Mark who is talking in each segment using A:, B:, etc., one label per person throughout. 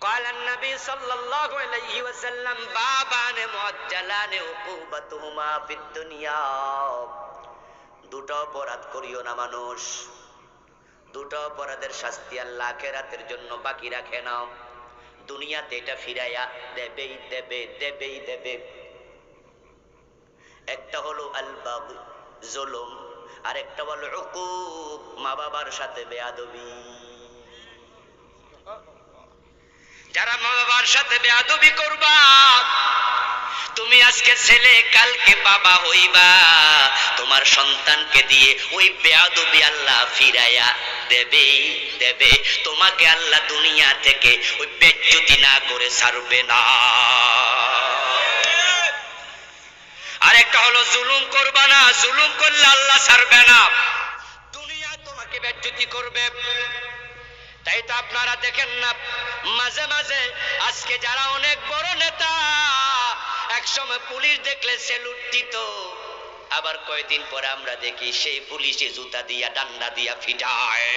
A: قال النبي صلى الله عليه وسلم بابان معجلان عقوبتهما في الدنيا দুটো অপরাধ করিও না মানুষ দুটো অপরাধের শাস্তি আল্লাহ আখেরাতের জন্য বাকি রাখে না দুনিয়াতে এটা ফিরাইয়া দেবেই দেবে দেবেই দেবে একটা হলো আল বাবু জুলুম। আর একটা হলো উকুব, মা বাবার সাথে বেয়াদবি। যারা মা বাবার সাথে বেয়াদবি করবা, তুমি আজকে ছেলে, কালকে বাবা হইবা। তোমার সন্তানকে দিয়ে ওই বেয়াদবি আল্লাহ ফিরাইয়া দেবে দেবে। তোমাকে আল্লাহ দুনিয়া থেকে ওই বেজ্জতি না করে ছাড়বে না। আরেকটা হলো জুলুম করবা না, জুলুম করলে আল্লাহ ছাড়বে না। দুনিয়া তোমাকে বেজ্জতি করবে। তাই তো আপনারা দেখেন না, মাঝে মাঝে আজকে যারা অনেক বড় নেতা, একসময় পুলিশ দেখলে সেলুট দিত। আবার কয়েকদিন পরে আমরা দেখি সেই পুলিশে জুতা দিয়া, ডান্ডা দিয়া ফিটায়।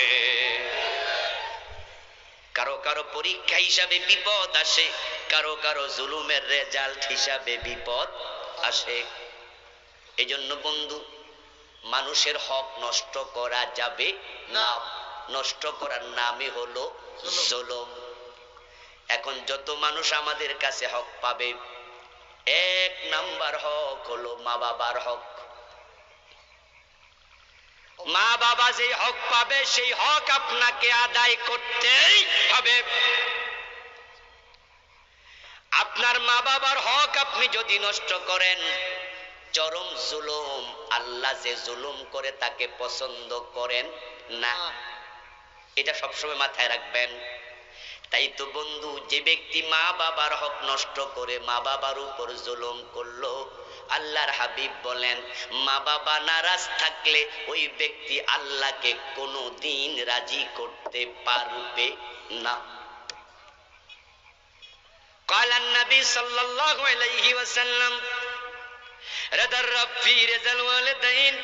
A: কারও কারও পরীক্ষা হিসাবে বিপদ আসে, কারও কারও জুলুমের রেজাল্ট হিসাবে বিপদ আসে। এজন্য বন্ধু মানুষের হক নষ্ট করা যাবে না। নষ্ট করার নামই হলো জুলুম। এখন যত মানুষ আমাদের কাছে হক পাবে এক নাম্বার হক হলো মা বাবার হক। মা বাবা যে হক পাবে সেই হক আপনাকে আদায় করতেই হবে। আপনার মা বাবার হক আপনি যদি নষ্ট করেন চরম জুলুম আল্লাহ যে জুলুম করে তাকে পছন্দ করেন না এটা সবসময় মাথায় রাখবেন তাই তো বন্ধু যে ব্যক্তি মা বাবার হক নষ্ট করে মা বাবার উপর জুলুম করলো আল্লাহর হাবিব বলেন মা বাবা নারাজ থাকলে ওই ব্যক্তি আল্লাহকে কোনো দিন রাজি করতে পারবে না قال النبي صلى الله عليه وسلم رضا الرب في رضا الوالدين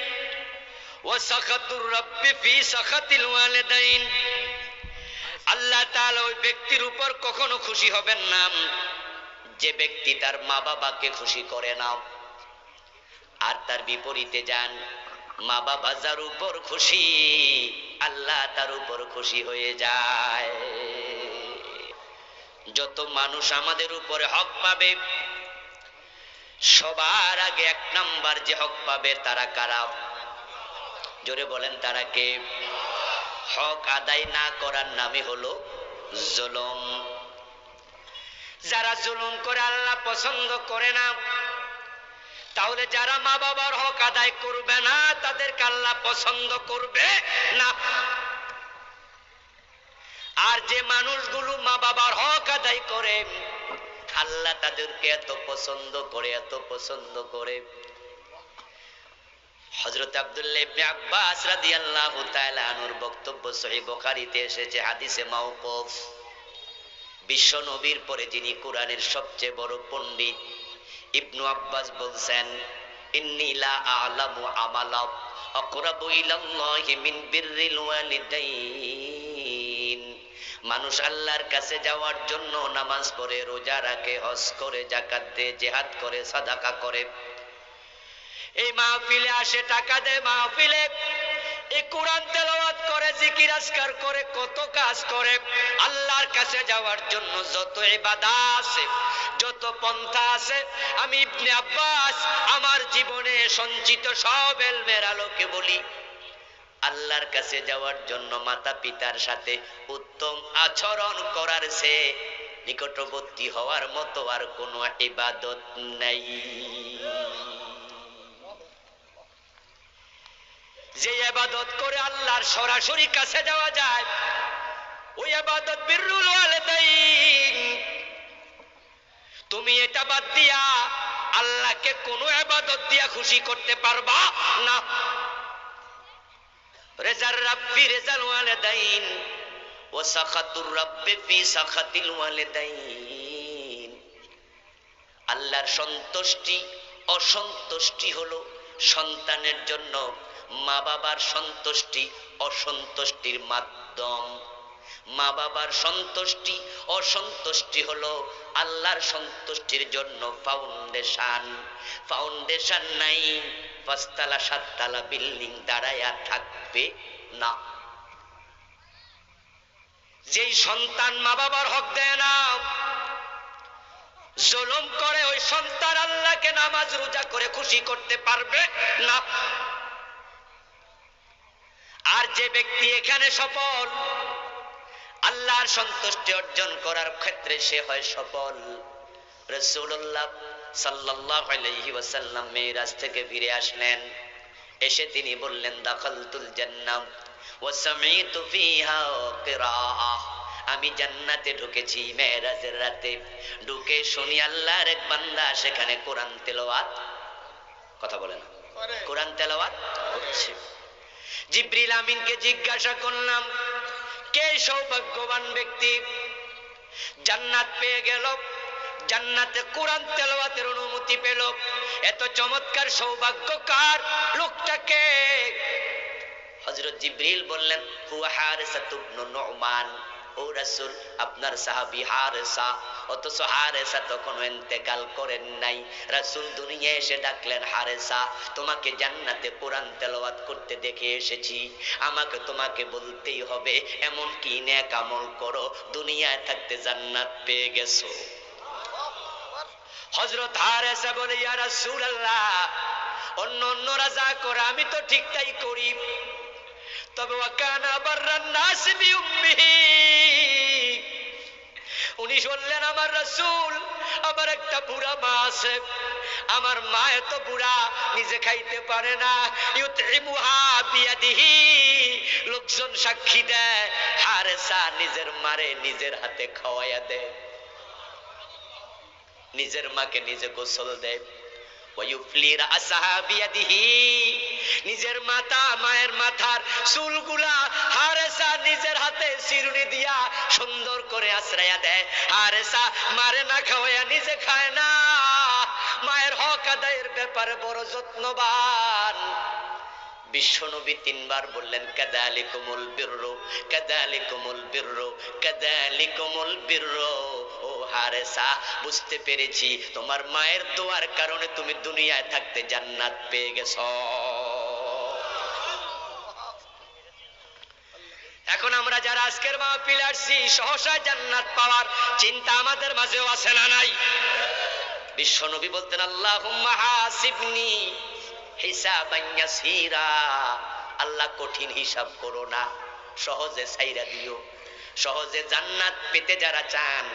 A: وسخط الرب في سخط الوالدين আল্লাহ তাআলা ওই ব্যক্তির উপর কখনো খুশি হবেন না যে ব্যক্তি তার মা বাবাকে খুশি করে না আর তার বিপরীতে যান মা বাবা যার উপর খুশি আল্লাহ তার উপর খুশি হয়ে যায় যত মানুষ আমাদের উপরে হক পাবে সবার আগে এক নাম্বার যে হক পাবে তারা কারা? জোরে বলেন তারা কে? হক আদায় না করার নামে হলো জুলুম। যারা জুলুম করে আল্লাহ পছন্দ করে না, তাহলে যারা মা বাবার হক আদায় করবে না, তাদেরকে আল্লাহ পছন্দ করবে না। আর যে মানুষগুলো মা বাবার হক আদায় করে আল্লাহ তাদেরকে এত পছন্দ করে, এত পছন্দ করে। হযরত আব্দুল্লাহ ইবনে আব্বাস রাদিয়াল্লাহু তাআলা আনহুর বক্তব্য সহিহ বুখারীতে এসেছে, হাদিসে মাওকুফ। বিশ্ব নবীর পরে যিনি কোরআনের সবচেয়ে বড় পণ্ডিত, ইবনু আব্বাস বলছেন, ইন্নী লা আ'লামু আমালা, আকরাবু ইলাল্লাহি মিন বিররিল ওয়ালিদাইন। মানুষ আল্লাহর কাছে যাওয়ার জন্য নামাজ পড়ে, রোজা রাখে, হজ করে জাকাত দেয়, জিহাদ করে, সাদাকা করে। এই মাহফিলে আসে টাকা দেয় মাহফিলে। এই কোরআন তেলাওয়াত করে, জিকির আজকার করে, কত কাজ করে। আল্লাহর কাছে যাওয়ার জন্য যত ইবাদা আছে, যত পন্থা আছে, আমি ইবনে আব্বাস, আমার জীবনে সঞ্চিত সব এলমের আলোকে বলি। আল্লাহর কাছে যাওয়ার জন্য মাতা পিতার সাথে উত্তম আচরণ করার সে নিকটবর্তী হওয়ার মতো আর কোনো ইবাদত নাই। যে আবাদত করে আল্লাহর সরাসরি কাছে যাওয়া যায়, ওই আবাদত বিরুল তুমি এটা বাদ দিয়া আল্লাহকে কোনো আবাদত দিয়া খুশি করতে পারবা না। রেজার রাব্বি রেজাল ওয়ালিদাইন ও সাখাতুর রাব্বি ফি সাখাতিল ওয়ালিদাইন। আল্লাহর সন্তুষ্টি, অসন্তুষ্টি হলো সন্তানের জন্য মা বাবার সন্তুষ্টি, অসন্তুষ্টির মাধ্যম। মা বাবার সন্তুষ্টি, অসন্তুষ্টি হলো আল্লাহর সন্তুষ্টির জন্য ফাউন্ডেশন ফাউন্ডেশন নাই। পাঁচতলা, সাততলা বিল্ডিং দাঁড়ায়া থাকবে না। যেই সন্তান মা বাবার হক দেয় না, জুলুম করে ওই সন্তান আল্লাহকে নামাজ রোজা করে খুশি করতে পারবে না। আর যে ব্যক্তি এখানে সফল, আল্লাহর সন্তুষ্টি অর্জন করার ক্ষেত্রে সে হয় সফল। রসুল্লাহ সাল্লাহ ওয়াসাল্লাম মেয়েরাজ থেকে ফিরে আসলেন। এসে তিনি বললেন দাখালতুল জান্নাম আমি জান্নাতে ঢুকেছি মেয়েরাজের রাতে। ঢুকে শুনি আল্লাহর এক বান্দা সেখানে কোরআন তেলাওয়াত কথা বলে না। কোরআন তেলাওয়াত হচ্ছে জিব্রিল আমিনকে জিজ্ঞাসা করলাম কে সৌভাগ্যবান ব্যক্তি? জান্নাত পেয়ে গেল জান্নাতে কোরআন তেলাওয়াতের অনুমতি পেল। এত চমৎকার সৌভাগ্য কার? লোকটাকে। হযরত জিব্রিল বললেন, হুয়া হারিসা ইবনু নুমান। ও রাসূল, আপনার সাহাবী হারেসা। অথচ হারেসা তখন ইন্তেকাল করেন নাই। রাসূল দুনিয়ায় এসে ডাকলেন, হারেসা, তোমাকে জান্নাতে কোরআন তেলাওয়াত করতে দেখে এসেছি। আমাকে তোমাকে বলতেই হবে এমন কি নেক আমল করো, দুনিয়ায় থাকতে জান্নাত পেয়ে গেছো। হযরত হারেসা বলে, ইয়া রাসূলুল্লাহ, অন্য অন্যরা যা করে আমি তো ঠিক তাই করি। তবে ওয়াকানা বাররান নাস উনি বললেন, আমার রাসূল, আমার একটা বুড়া মা আছে। আমার মা এত বুড়া, নিজে খাইতে পারে না। লোকজন সাক্ষী দেয়, হারেসা নিজের মারে নিজের হাতে খাওয়াইয়া দেয়। নিজের মাকে নিজে গোসল দেয়। নিজের মাথা মায়ের মাথার চুলগুলা হারেসা নিজের হাতে চিরুনি দিয়া সুন্দর করে আশ্রয়া দেয়। হারেসা মারে না খাওয়াইয়া নিজে খায় না। মায়ের হক আদায়ের ব্যাপারে বড় যত্নবান। বিশ্বনবী তিনবার বললেন কাদালি কোমল বীর্র কাদালি কোমল বীর্র কাদালি কোমল বীর্র। হারেসা বুঝতে পেরেছি। তোমার মায়ের দোয়ার কারণে তুমি দুনিয়ায় থাকতে জান্নাত পেয়ে গেছ। এখন আমরা যারা আজকের মাহফিল আসছি, সহসা জান্নাত পাওয়ার চিন্তা আমাদের মাঝেও আছে না নাই? বিশ্বনবী বলতেন আল্লাহ হাসিবনি ইয়াসীরা। আল্লাহ কঠিন হিসাব করো না, সহজে সাইরা দিও। সহজে জান্নাত পেতে যারা চান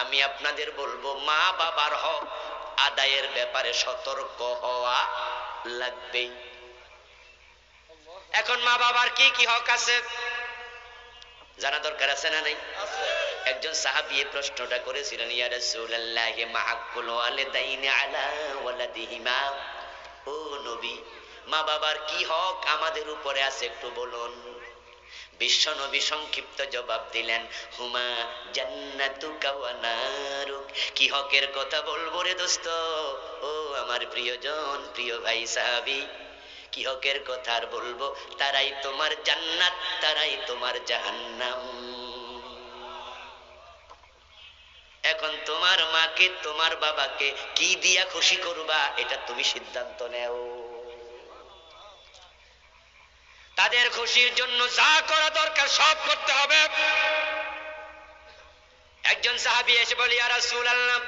A: আমি আপনাদের বলব, মা বাবার হক আদায়ের ব্যাপারে সতর্ক হওয়া লাগবেই। এখন মা বাবার কি কি হক আছে? জানা দরকার আছে না নাই? একজন সাহাবী এই প্রশ্নটা করেছিলেন, ইয়া রাসূলুল্লাহ মা হাক্কুল ওয়ালিদাইনি আলা ওয়ালাদিহিমা? ও নবী, মা বাবার কি হক আমাদের উপরে আছে একটু বলুন। বিশ্ব নবী সংক্ষিপ্ত জবাব দিলেন, হুমা জান্নাতু কাওয়ানারুক কি হকের কথা বলব রে দোস্ত? ও আমার প্রিয়জন, প্রিয় ভাই সাহাবী, কি হকের কথা আর বলব? তারাই তোমার জান্নাত, তারাই তোমার জাহান্নাম। এখন তোমার মাকে, তোমার বাবাকে কি দিয়া খুশি করবা? এটা তুমি সিদ্ধান্ত নেও। তাদের খুশির জন্য যা করা দরকার সব করতে হবে। একজন সাহাবি এসে বলি আর রাসূল আল্লাহ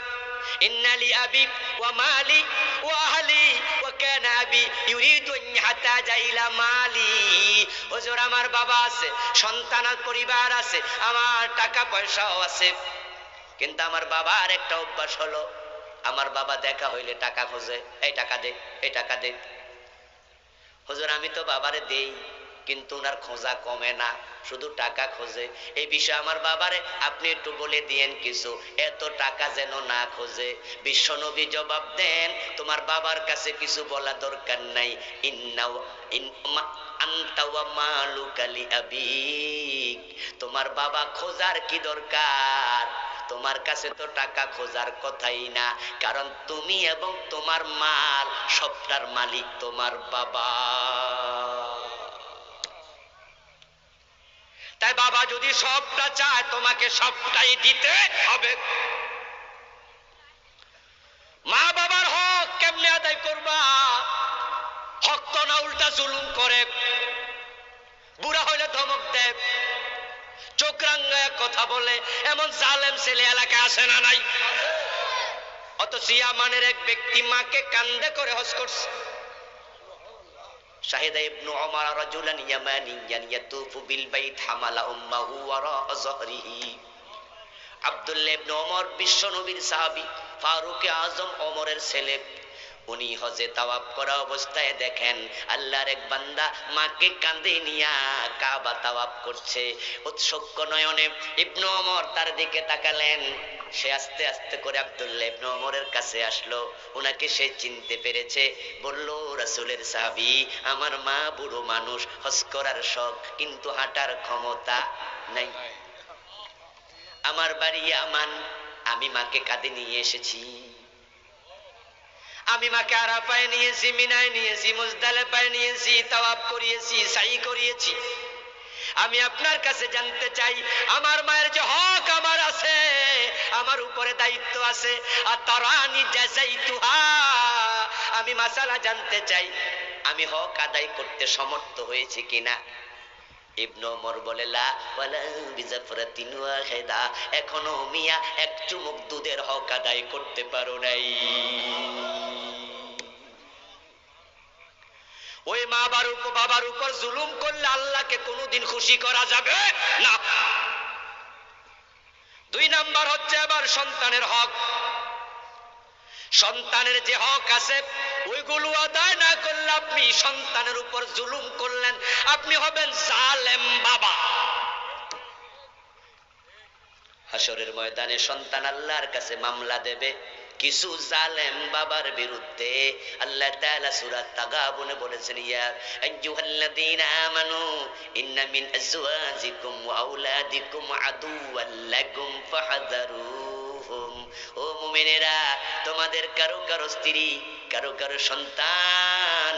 A: ইন্নালি আবি ওয়া মালি ওয়া আহলি ওয়া কানা আবি ইউরিদু আন ইয়াহতাজা ইলা মালি। হুজুর, আমার বাবা আছে, সন্তান আর পরিবার আছে, আমার টাকা পয়সাও আছে। কিন্তু আমার বাবার একটা অভ্যাস হলো, আমার বাবা দেখা হইলে টাকা খোঁজে, এই টাকা দে, এই টাকা দে। হুজুর, আমি তো বাবারে দেই। কিন্তু ওনার খোঁজা কমে না, শুধু টাকা খোঁজে। এই বিষয়ে আমার বাবারে আপনি একটু বলে দিয়েন কিছু। এত টাকা যেন না খোঁজে। বিশ্বনবী জবাব দেন, তোমার বাবার কাছে কিছু বলা দরকার নাই। ইন্নাও তোমার বাবা খোঁজার কি দরকার? তোমার কাছে তো টাকা খোঁজার কথাই না। কারণ তুমি এবং তোমার মাল, সবটার মালিক তোমার বাবা। তাই বাবা যদি সবটা চায়, তোমাকে সবটাই দিতে হবে। মা বাবার হক কেমনে আদায় করবা? হক তো না, উল্টা জুলুম করে। বুড়া হইলে ধমক দেব চোখ রাঙ্গায় কথা বলে। এমন জালেম ছেলে এলাকায় আসে না নাই। অত সিয়ামানের এক ব্যক্তি মাকে কান্দে করে হস করছে। শাহিদা ইবনু ওমর রাজুলান ইয়ামানিয়ান ইয়াতুফু বিল বাইত হামালা উম্মাহু ওয়ারা যহরিহি। আব্দুল্লাহ ইবনে ওমর বিশ্ব নবীর সাহাবী ফারুক আজম ওমরের ছেলে। উনি হজে তাওয়াব করা অবস্থায় দেখেন আল্লাহর এক বান্দা মাকে কাঁদে নিয়া কাবা তাওয়াব করছে। উৎসক্ষ নয়নে ইবনু ওমর তার দিকে তাকালেন। সে আস্তে আস্তে করে আব্দুল্লাহ ইবনে ওমরের কাছে আসলো। উনাকে সে চিনতে পেরেছে। বলল, রাসূলের সাহাবী, আমার মা বুড়ো মানুষ, হজ করার শখ, কিন্তু হাঁটার ক্ষমতা নাই। আমার বাড়ি আমান, আমি মাকে কাঁদে নিয়ে এসেছি। আমি মাকে আরাফায় নিয়েছি, মিনায় নিয়েছি, মুজদালেফায় নিয়েছি তাওয়াব করিয়েছি সাই করিয়েছি। আমি আপনার কাছে জানতে চাই, আমার মায়ের যে হক আমার আছে, আমার উপরে দায়িত্ব আছে। আর তারা আমি মাসালা জানতে চাই, আমি হক আদায় করতে সমর্থ হয়েছি কিনা? ওমর বলে, লা ওয়ালা বিজাফরাতিন ওয়াহিদা, এখনও মিয়া এক চুমুক দুধের হক আদায় করতে পারো নাই। ওই মা উপর বাবার উপর জুলুম করলে আল্লাহকে কোনোদিন খুশি করা যাবে না। দুই নাম্বার হচ্ছে আবার সন্তানের হক। সন্তানের যে হক আছে, ওইগুলো আদায় না করলে আপনি সন্তানের উপর জুলুম করলেন। আপনি হবেন জালেম বাবা। হাসরের ময়দানে সন্তান আল্লাহর কাছে মামলা দেবে। কিছু জালেম বাবার বিরুদ্ধে আল্লাহ তাআলা সূরা তাগাবুনে বলেছেন, ইয়া আইয়ুহাল্লাযীনা আমানু ইন্না মিন আজওয়াজিকুম ওয়া আওলাদিকুম আদুওয়াল লাকুম ফাহযারুহুম ও মুমিনেরা, তোমাদের কারও কারও স্ত্রী, কারও কারও সন্তান,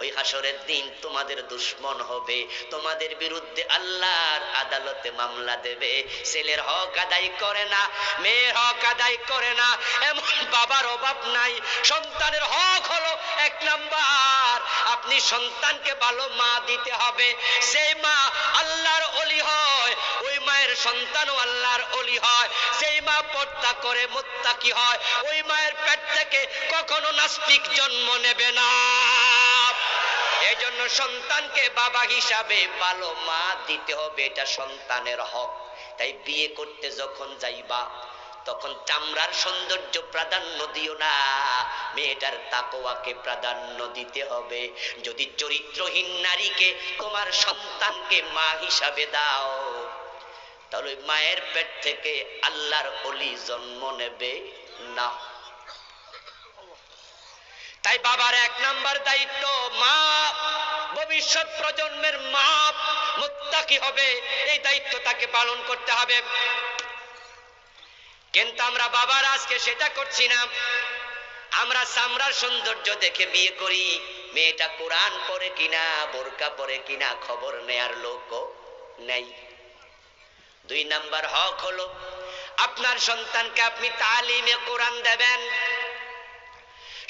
A: ওই হাসরের দিন তোমাদের দুশ্মন হবে। তোমাদের বিরুদ্ধে আল্লাহর আদালতে মামলা দেবে। ছেলের হক আদায় করে না, মেয়ের হক আদায় করে না, এমন বাবার অভাব নাই। সন্তানের হক হলো এক নাম্বার। আপনি সন্তানকে ভালো মা দিতে হবে। সেই মা আল্লাহর অলি হয়। মায়ের সন্তানও আল্লাহর অলি হয়। সেই মা পর্দা করে মোত্তাকি হয়, ওই মায়ের পেট থেকে কখনো নাস্তিক জন্ম নেবে না। এই জন্য সন্তানকে বাবা হিসাবে ভালো মা দিতে হবে, এটা সন্তানের হক। তাই বিয়ে করতে যখন যাইবা, তখন চামড়ার সৌন্দর্য প্রাধান্য দিও না। মেয়েটার তাকোয়াকে প্রাধান্য দিতে হবে। যদি চরিত্রহীন নারীকে তোমার সন্তানকে মা হিসাবে দাও তাহলে মায়ের পেট থেকে আল্লাহর অলি জন্ম নেবে না। তাই বাবার এক নাম্বার দায়িত্ব, মা, ভবিষ্যৎ প্রজন্মের মা, মুত্তাকি হবে। এই দায়িত্ব তাকে পালন করতে হবে। কিন্তু আমরা বাবার আজকে সেটা করছি না। আমরা সামরার সৌন্দর্য দেখে বিয়ে করি। মেয়েটা কোরআন পরে কিনা, বোরকা পরে কিনা, খবর নেয়ার লোকও নেই। দুই নাম্বার হক হলো, আপনার সন্তানকে আপনি তালিমে কোরআন দেবেন,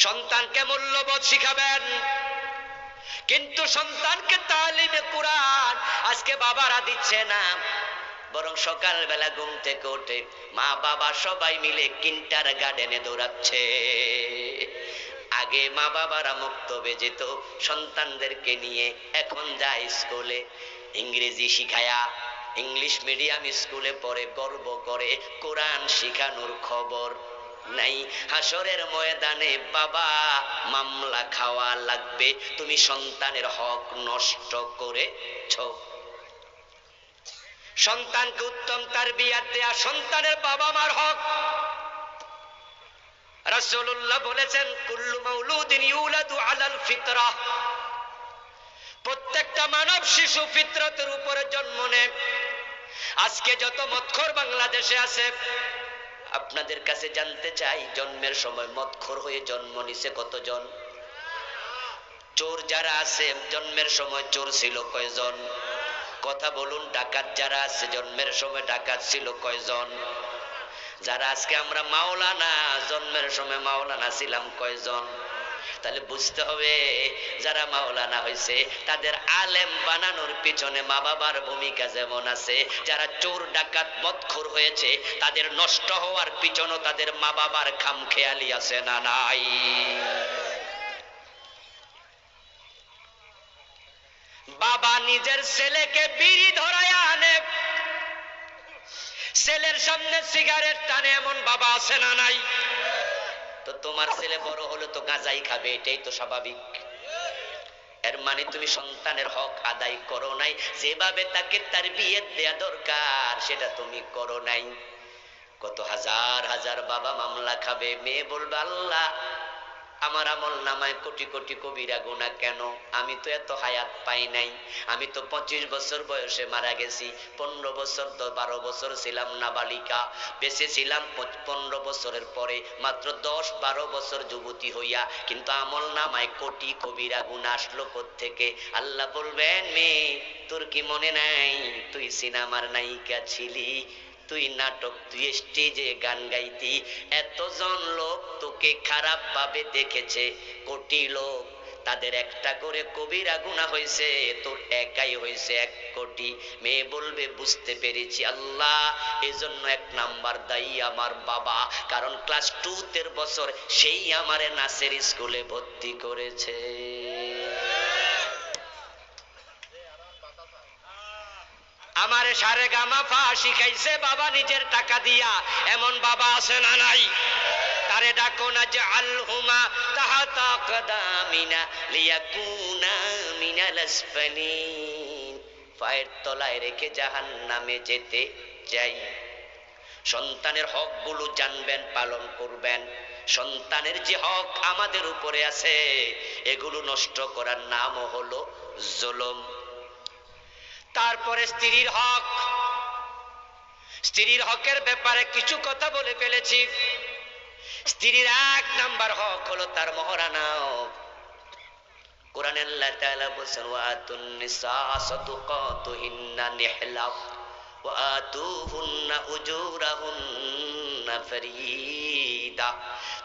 A: সন্তানকে মূল্যবোধ শিখাবেন, কিন্তু সন্তানকে তালিমে কোরআন আজকে বাবারা দিচ্ছে না। বরং সকালবেলা ঘুম থেকে ওঠে মা বাবা সবাই মিলে কিন্টার গার্ডেনে দৌড়াচ্ছে। আগে মা বাবারা মুক্ত যেত, সন্তানদেরকে নিয়ে এখন যায় স্কুলে, ইংরেজি শিখায়া ইংলিশ মিডিয়াম স্কুলে পড়ে, গর্ব করে। কোরআন শিখানোর খবর নাই। হাসরের ময়দানে বাবা মামলা খাওয়া লাগবে। তুমি সন্তানের হক নষ্ট করেছ। সন্তানকে উত্তম তার বিয়ার দেয়া সন্তানের বাবা মার হক। রাসূলুল্লাহ বলেছেন, কুল্লু মাউলুদিন ইউলাদু আলাল ফিতরা। প্রত্যেকটা মানব শিশু ফিতরতের উপরে জন্ম নেয়। আজকে যত মৎখর বাংলাদেশে আছে, আপনাদের কাছে জানতে চাই, জন্মের সময় মৎখর হয়ে জন্ম নিছে কতজন? চোর যারা আছে, জন্মের সময় চোর ছিল কয়জন? কথা বলুন, ডাকাত যারা আছে, জন্মের সময় ডাকাত ছিল কয়জন? যারা আজকে আমরা মাওলানা, জন্মের সময় মাওলানা ছিলাম কয়জন? তাহলে বুঝতে হবে, যারা মাওলানা হয়েছে তাদের আলেম বানানোর পিছনে মা বাবার ভূমিকা যেমন আছে, যারা চোর ডাকাত মৎখর হয়েছে, তাদের নষ্ট হওয়ার পিছনও তাদের মা বাবার খাম খেয়ালি আছে না নাই? বাবা নিজের ছেলেকে বিড়ি ধরায় আনে, ছেলের সামনে সিগারেট টানে, এমন বাবা আছে না নাই? তো তোমার ছেলে বড় হলো তো গাঁজাই খাবে, এটাই তো স্বাভাবিক। এর মানে তুমি সন্তানের হক আদায় করো নাই, যেভাবে তাকে তার বিয়ে দেয়া দরকার, সেটা তুমি করো নাই। কত হাজার হাজার বাবা মামলা খাবে, মেয়ে বলবে, আল্লাহ আমার আমল নামায় কোটি কোটি কবিরা গুণা কেন? আমি তো এত হায়াত পাই নাই। আমি তো পঁচিশ বছর বয়সে মারা গেছি, পনেরো বছর দ- বারো বছর ছিলাম নাবালিকা। বেঁচে ছিলাম পনেরো বছরের পরে, মাত্র দশ বারো বছর যুবতী হইয়া। কিন্তু আমল নামায় কোটি কবিরা গুণা আসলো থেকে আল্লাহ বলবেন, মেয়ে, তোর কি মনে নাই? তুই সিনেমার নায়িকা ছিলি? তুই নাটক, তুই স্টেজে গান গাইতি। এতজন লোক তোকে খারাপ ভাবে দেখেছে, কোটি লোক। তাদের একটা করে কবিরা গুণা হয়েছে, তোর একাই হয়েছে এক কোটি। মেয়ে বলবে, বুঝতে পেরেছি আল্লাহ, এজন্য এক নাম্বার দায়ী আমার বাবা। কারণ ক্লাস টু তের বছর সেই আমারে নাচের স্কুলে ভর্তি করেছে। আমারে সারে গামা ফা শিখাইছে, বাবা নিজের টাকা দিয়া। এমন বাবা আছে না নাই? তারে ডাকো না যে, আলহুমা তাহাতা কদামিনা লিয়াকুনা মিনাল আসফালিন। পায়ের তলায় রেখে জাহান্নামে যেতে চাই। সন্তানের হকগুলো জানবেন, পালন করবেন। সন্তানের যে হক আমাদের উপরে আছে, এগুলো নষ্ট করার নামও হলো জুলুম। তারপরে স্ত্রীর হক। স্ত্রীর হকের ব্যাপারে কিছু কথা বলে ফেলেছি। স্ত্রীর এক নাম্বার হক হলো তার মহারানা।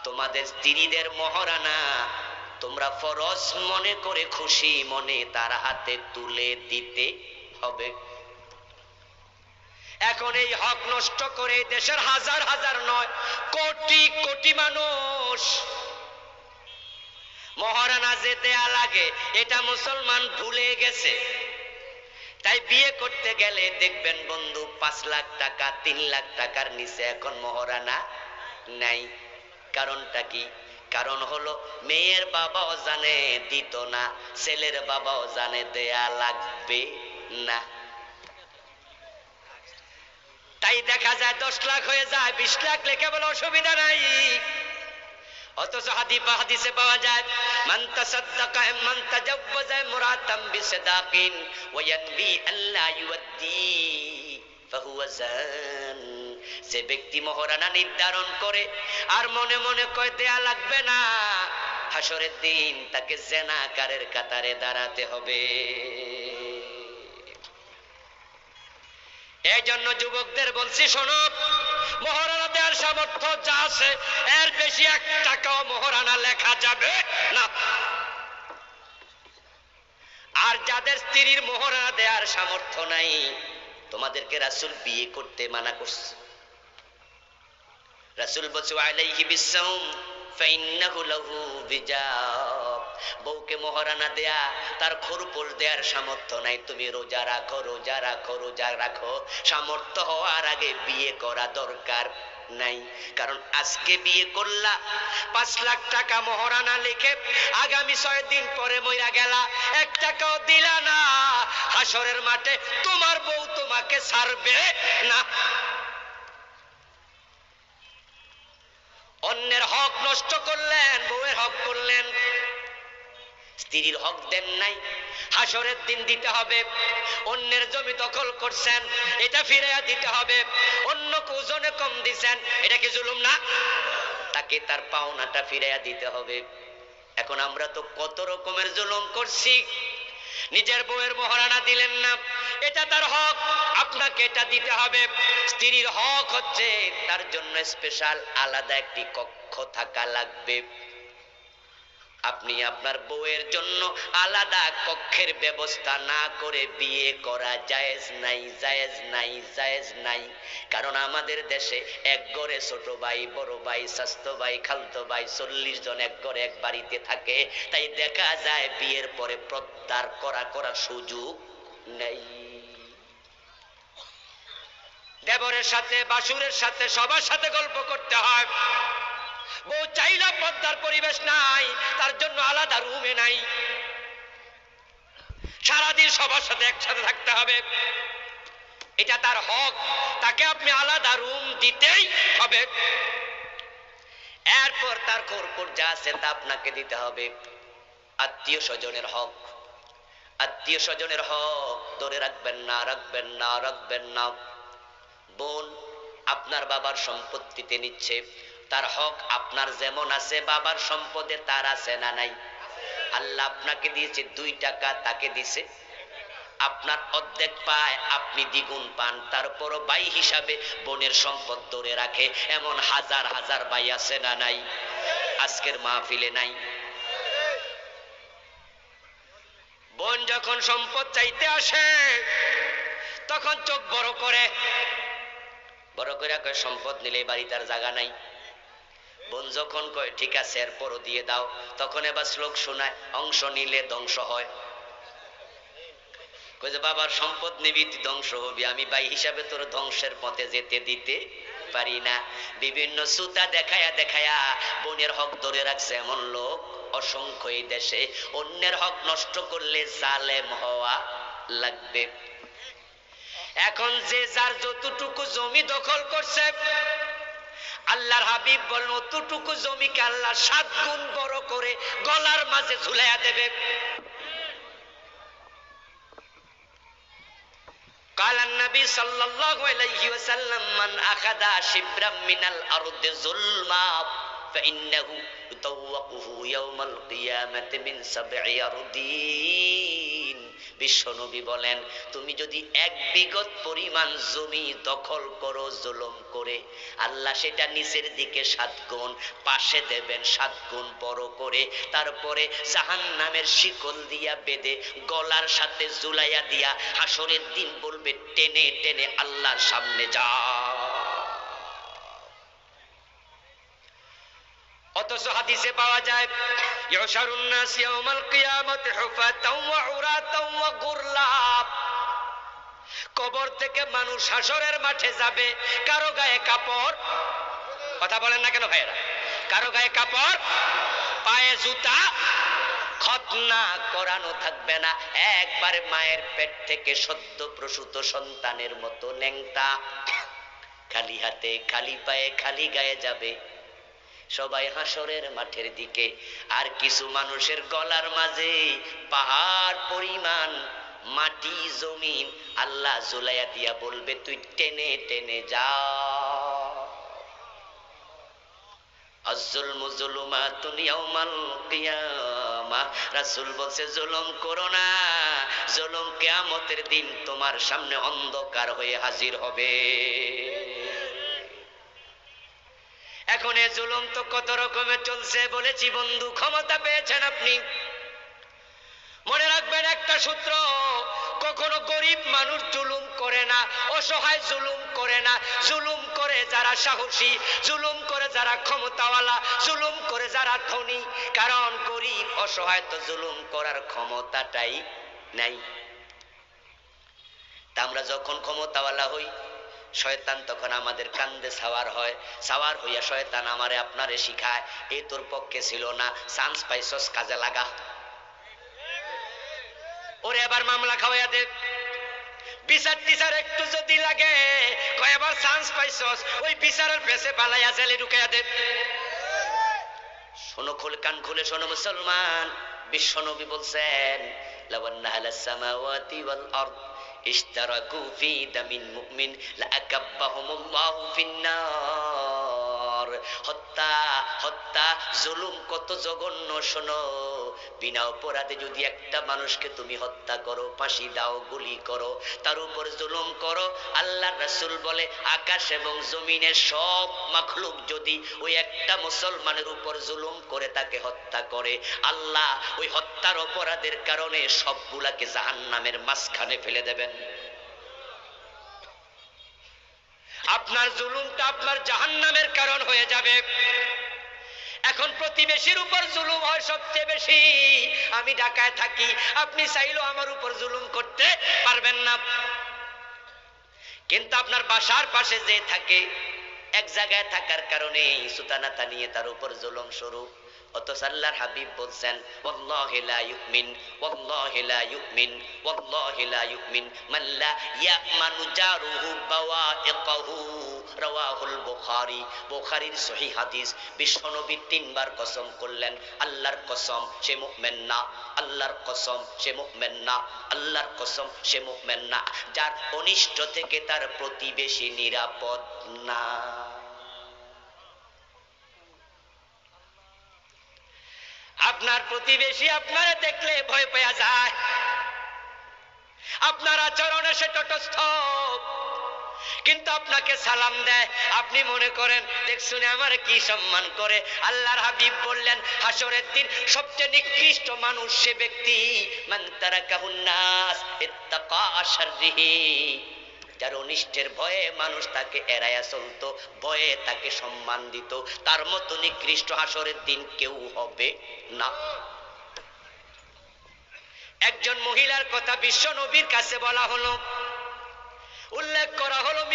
A: তোমাদের স্ত্রীদের মহারানা তোমরা ফরজ মনে করে খুশি মনে তার হাতে তুলে দিতে হবে। এখন এই হক নষ্ট করে দেশের হাজার হাজার নয়, কোটি কোটি মানুষ। মহারানা যে দেয়া লাগে, এটা মুসলমান ভুলে গেছে। তাই বিয়ে করতে গেলে দেখবেন বন্ধু, পাঁচ লাখ টাকা, তিন লাখ টাকার নিচে এখন মহারানা নাই। কারণটা কি? কারণ হলো, মেয়ের বাবাও জানে, দিত না, ছেলের বাবাও জানে, দেয়া লাগবে। না। তাই দেখা যায় দশ লাখ হয়ে যায়, বিশ লাখ লেখে বলে অসুবিধা নাই। অথচ হাদিফা হাদিসে পাওয়া যায়, মান তাসাদ্দাকা মান তাজাওয়াজা মুরাতাম বিসাদাকিন ওয়া ইয়ানবি আল্লা ইউদ্দি ফাহুয়া জান। ব্যক্তি মহারানা নির্ধারণ করে, আর মনে মনে কয়, দেয়া লাগবে না। হাসরের দিন তাকে জেনাকারের কাতারে দাঁড়াতে হবে। এই জন্য যুবকদের বলছি, শোনো, মহারানা দেওয়ার সামর্থ্য যা আছে, এর বেশি এক টাকাও মহারানা লেখা যাবে না। আর যাদের স্ত্রীর মহারানা দেওয়ার সামর্থ্য নাই, তোমাদেরকে রাসূল বিয়ে করতে মানা করছে। রাসূল বলছে আলাইহি বিসাউম ফাইন্নাহু লাহু বিজাব বউকে মহারানা দেয়া, তার খরুপোল দেওয়ার সামর্থ্য নাই। তুমি রোজা রাখো রোজা রাখো রোজা রাখো। সামর্থ্য হওয়ার আগে বিয়ে করা দরকার নাই। কারণ আজকে বিয়ে করলা, পাঁচ লাখ টাকা মহারানা লিখে আগামী ছয় দিন পরে মইরা গেলা। এক টাকাও দিলা না। হাসরের মাঠে তোমার বউ তোমাকে ছাড়বে না। অন্যের হক নষ্ট করলেন, বউয়ের হক করলেন। স্ত্রীর হক দেন নাই। হাসরের দিন দিতে হবে। অন্যের জমি দখল করছেন, এটা ফিরে দিতে হবে। অন্য ওজনে কম দিছেন, এটা কি জুলুম না? তাকে তার পাওনাটা ফিরে দিতে হবে। এখন আমরা তো কত রকমের জুলুম করছি। নিজের বউয়ের মহারানা দিলেন না। এটা তার হক, আপনাকে এটা দিতে হবে। স্ত্রীর হক হচ্ছে তার জন্য স্পেশাল আলাদা একটি কক্ষ থাকা লাগবে। আপনি আপনার বউয়ের জন্য আলাদা কক্ষের ব্যবস্থা না করে বিয়ে করা জায়েজ নাই জায়েজ নাই জায়েজ নাই। কারণ আমাদের দেশে এক ঘরে ছোট ভাই, বড় ভাই, স্বাস্থ্য ভাই, খালতো ভাই, চল্লিশ জন এক ঘরে এক বাড়িতে থাকে। তাই দেখা যায় বিয়ের পরে প্রত্যার করা করার সুযোগ নেই। দেবরের সাথে, বাসুরের সাথে, সবার সাথে গল্প করতে হয়। বউ চাইলা পদ্মার পরিবেশ নাই, তার জন্য আলাদা রুমে নাই। সারাদিন সবার সাথে একসাথে থাকতে হবে। এটা তার হক, তাকে আপনি আলাদা রুম দিতেই হবে। এরপর তার খোরপুর যা আছে তা আপনাকে দিতে হবে। আত্মীয় স্বজনের হক, আত্মীয় স্বজনের হক ধরে রাখবেন না রাখবেন না রাখবেন না। বোন, আপনার বাবার সম্পত্তিতে নিচ্ছে। তার হক আপনার যেমন আছে, বাবার সম্পদে তার আছে না নাই? আল্লাহ আপনাকে দিয়েছে দুই টাকা, তাকে দিছে। আপনার অর্ধেক পায়, আপনি দ্বিগুণ পান। তারপরও বাই হিসাবে বোনের সম্পদ ধরে রাখে। এমন হাজার হাজার বাই আছে না নাই? আজকের মাহফিলে নাই। বোন যখন সম্পদ চাইতে আসে, তখন চোখ বড় করে। বড় করে সম্পদ নিলে বাড়ি তার জায়গা নাই। বোন যখন কয়, ঠিক আছে, এরপরও দিয়ে দাও। তখন এবার শ্লোক শোনায়, অংশ নিলে ধ্বংস হয়। কই যে, বাবার সম্পদ নিবি, তুই ধ্বংস হবি। আমি ভাই হিসাবে তোর ধ্বংসের পথে যেতে দিতে পারি না। বিভিন্ন সুতা দেখায়া দেখায়া বোনের হক ধরে রাখছে এমন লোক অসংখ্য এই দেশে। অন্যের হক নষ্ট করলে জালেম হওয়া লাগবে। এখন যে যার যতটুকু জমি দখল করছে আল্লাহর হাবিব বলেন অতটুকু জমিকে আল্লাহ সাত গুণ বড় করে গলার মাঝে ঝুলাইয়া দেবে قال النبي صلى الله عليه وسلم من أخذ شبرا من الأرض ظلما فإنه يطوقه يوم القيامة من سبع أرضين বিশ্বনবী বলেন, তুমি যদি এক বিগত পরিমাণ জমি দখল করো, জুলুম করে, আল্লাহ সেটা নিচের দিকে সাত গুণ, পাশে দেবেন সাত গুণ বড় করে, তারপরে জাহান নামের শিকল দিয়া বেঁধে, গলার সাথে জুলাইয়া দিয়া হাসরের দিন বলবে, টেনে টেনে আল্লাহর সামনে যা অথচ হাদিসে পাওয়া যায় ইহশারুন নাস ইয়াউমাল কিয়ামাতি হুফাতাও ওয়া উরাতাও ওয়া গুরলাব কবর থেকে মানুষ হাসরের মাঠে যাবে, কারও গায়ে কাপড়, কথা বলেন না কেন ভাইয়েরা? কারও গায়ে কাপড়, পায়ে জুতা খতনা করানো থাকবে না। একবারে মায়ের পেট থেকে সদ্য প্রসূত সন্তানের মতো ল্যাংটা খালি হাতে, খালি পায়ে, খালি গায়ে যাবে। সবাই হাসরের মাঠের দিকে, আর কিছু মানুষের গলার মাঝে পাহাড় পরিমাণ, মাটি, জমিন, আল্লাহ জুলাইয়া দিয়া বলবে, তুই টেনে টেনে যা। রাসূল বলছে, জুলুম করো না, জুলুম কিয়ামতের দিন তোমার সামনে অন্ধকার হয়ে হাজির হবে। এখন এ জুলুম তো কত রকমের চলছে বলেছি বন্ধু, ক্ষমতা পেয়েছেন আপনি। মনে রাখবেন একটা সূত্র, কখনো গরিব মানুষ জুলুম করে না, অসহায় জুলুম করে না। জুলুম করে যারা সাহসী, জুলুম করে যারা ক্ষমতাওয়ালা, জুলুম করে যারা ধনী। কারণ গরিব, অসহায় তো জুলুম করার ক্ষমতাটাই নাই। তা আমরা যখন ক্ষমতাওয়ালা হই শয়তান তখন আমাদের কান্দে, সাওয়ার হয়। সাওয়ার হইয়া শয়তান আমারে আপনারে শিখায়, এ তোর পক্ষে ছিল না চান্স পাইছস কাজে লাগা। ওরে এবার মামলা খাওয়াইয়া দে। বিচার টিচার একটু যদি লাগে, কয় এবার চান্স পাইছস? ওই বিচারের পেছে পালাইয়া জেলে ঢুকাইয়া দে। শোনো, খুলে কান খুলে শোনো, মুসলমান। বিশ্বনবী বলছেন লাওয়ান্না আলাস সামাওয়াতি ওয়াল আরদ। اشتركوا في دم مؤمن لأكبهم الله في النار. হত্যা হত্যা, জুলুম কত জঘন্য, শোনো। বিনা অপরাধে যদি একটা মানুষকে তুমি হত্যা করো, ফাঁসি দাও, গুলি করো, তার উপর জুলুম করো, আল্লাহ রাসূল বলে, আকাশ এবং জমিনের সব মাখলুক যদি ওই একটা মুসলমানের উপর জুলুম করে তাকে হত্যা করে, আল্লাহ ওই হত্যার অপরাধের কারণে সবগুলাকে জাহান্নামের মাঝখানে ফেলে দেবেন। আপনার জুলুমটা আপনার জাহান্নামের কারণ হয়ে যাবে। এখন প্রতিবেশীর উপর জুলুম হয় সবচেয়ে বেশি। আমি ঢাকায় থাকি, আপনি চাইলেও আমার উপর জুলুম করতে পারবেন না। কিন্তু আপনার বাসার পাশে যে থাকে, এক জায়গায় থাকার কারণে সুতানাতা নিয়ে তার উপর জুলুম শুরু। অথচ আল্লাহর হাবিব বলছেন, ওয়াল্লাহি লা ইউমিন, ওয়াল্লাহি লা ইউমিন, ওয়াল্লাহি লা ইউমিন, মান লা ইয়ামানু জারুহু বাওয়াইকাহু রাওয়াহুল বুখারী। বুখারীর সহিহ হাদিস বিশ্বনবী তিনবার কসম করলেন, আল্লাহর কসম সে মুমিন না, আল্লাহর কসম সে মুমিন না, আল্লাহর কসম সে মুমিন না, যার অনিষ্ট থেকে তার প্রতিবেশী নিরাপদ না। আপনার প্রতিবেশী আপনারা দেখলে ভয় পেয়ে যায়। আপনার আচরণে সে তটস্থ। কিন্তু আপনাকে সালাম দেয়। আপনি মনে করেন, দেখ শুনে আমার কি সম্মান করে? আল্লাহর হাবিব বললেন হাসরের দিন সবচেয়ে নিকৃষ্ট মানুষ সে ব্যক্তি। মান তারাকাহুন নাস, ইত্তাকা শাররিহি যার অনিষ্টের ভয়ে মানুষ তাকে এড়াইয়া চলতো, ভয়ে তাকে সম্মান দিত। তার মতো নিকৃষ্ট হাসরের দিন কেউ হবে না। একজন মহিলার কথা বিশ্ব নবীর কাছে বলা হলো। উল্লেখ করা হলো,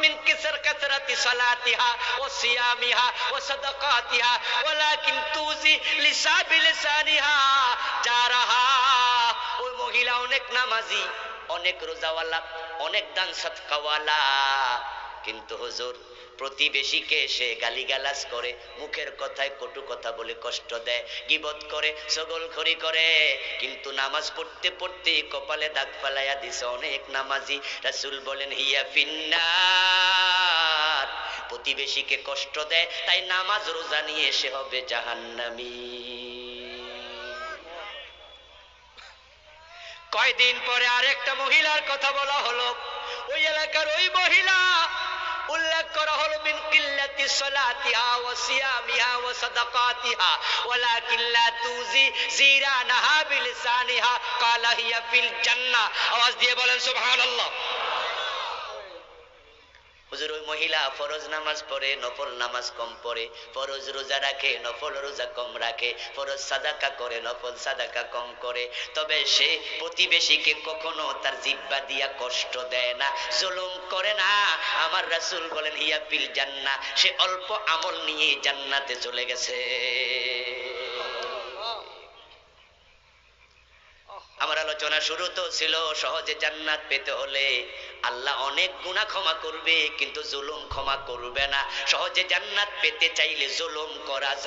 A: মিন কিসর কাসরাতি সালাতিহা ও সিয়ামিহা ও সাদাকাতিহা, ওয়ালাকিন তুজি লিসাবি লিসানিহা। জারাহা ওই মহিলা অনেক নামাজি, অনেক রোজাওয়ালা। অনেক দান সৎকাওয়ালা। কিন্তু হুজুর, প্রতিবেশীকে সে গালিগালাজ করে, মুখের কথায় কটু কথা বলে কষ্ট দেয়, গিবত করে, সগলখড়ি করে। কিন্তু নামাজ পড়তে পড়তে কপালে দাগ ফালাইয়া দিছে অনেক নামাজি। রাসুল বলেন, হিয়া ফিন্নার। প্রতিবেশীকে কষ্ট দেয়, তাই নামাজ রোজা নিয়ে সে হবে জাহান্নামী। কয়দিন পরে আরেকটা মহিলার কথা বলা হলো। ওই এলাকার ওই মহিলা উল্লেখ করা হলো, মিন কিল্লাতি সালাতিহা ওয়া সিয়ামিহা ওয়া সাদাকাতিহা, ওয়ালাকিন লা তুজি জিরানাহা বিলিসানিহা ক্বালা হিয়া ফিল জান্নাহ। আওয়াজ দিয়ে বলেন, সুবহানাল্লাহ। হুজুর ওই মহিলা ফরজ নামাজ পড়ে, নফল নামাজ কম পড়ে। ফরজ রোজা রাখে, নফল রোজা কম রাখে। ফরজ সাদাকা করে, নফল সাদাকা কম করে। তবে সে প্রতিবেশীকে কখনো তার জিব্বা দিয়া কষ্ট দেয় না, জুলুম করে না। আমার রাসূল বলেন, হিয়া ফিল জান্নাহ। সে অল্প আমল নিয়ে জান্নাতে চলে গেছে। আমার আলোচনা শুরু তো ছিল, সহজে জান্নাত পেতে হলে আল্লাহ অনেক গুণা ক্ষমা করবে, কিন্তু জুলুম ক্ষমা করবে না। সহজে জান্নাত পেতে চাইলে জুলুম করা যাবে